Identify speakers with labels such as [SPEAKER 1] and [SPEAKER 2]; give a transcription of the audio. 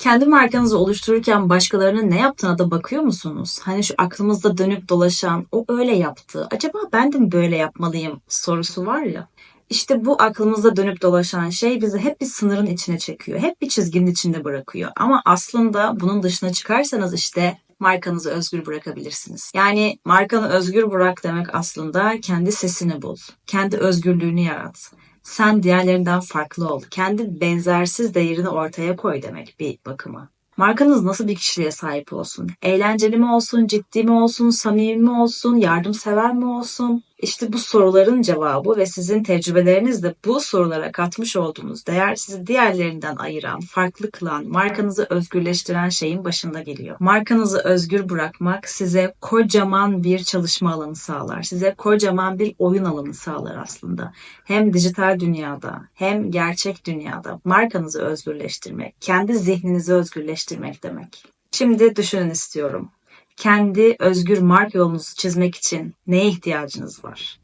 [SPEAKER 1] Kendi markanızı oluştururken başkalarının ne yaptığına da bakıyor musunuz? Hani şu aklımızda dönüp dolaşan, o öyle yaptı. Acaba ben de mi böyle yapmalıyım sorusu var ya. İşte bu aklımızda dönüp dolaşan şey bizi hep bir sınırın içine çekiyor. Hep bir çizginin içinde bırakıyor. Ama aslında bunun dışına çıkarsanız işte markanızı özgür bırakabilirsiniz. Yani markanı özgür bırak demek aslında kendi sesini bul. Kendi özgürlüğünü yarat. Sen diğerlerinden farklı ol. Kendi benzersiz değerini ortaya koy demek bir bakıma. Markanız nasıl bir kişiliğe sahip olsun? Eğlenceli mi olsun, ciddi mi olsun, samimi mi olsun, yardımsever mi olsun? İşte bu soruların cevabı ve sizin tecrübelerinizde bu sorulara katmış olduğunuz değer sizi diğerlerinden ayıran, farklı kılan, markanızı özgürleştiren şeyin başında geliyor. Markanızı özgür bırakmak size kocaman bir çalışma alanı sağlar. Size kocaman bir oyun alanı sağlar aslında. Hem dijital dünyada hem gerçek dünyada markanızı özgürleştirmek, kendi zihninizi özgürleştirmek demek. Şimdi düşünün istiyorum kendi özgür marka yolunuzu çizmek için neye ihtiyacınız var?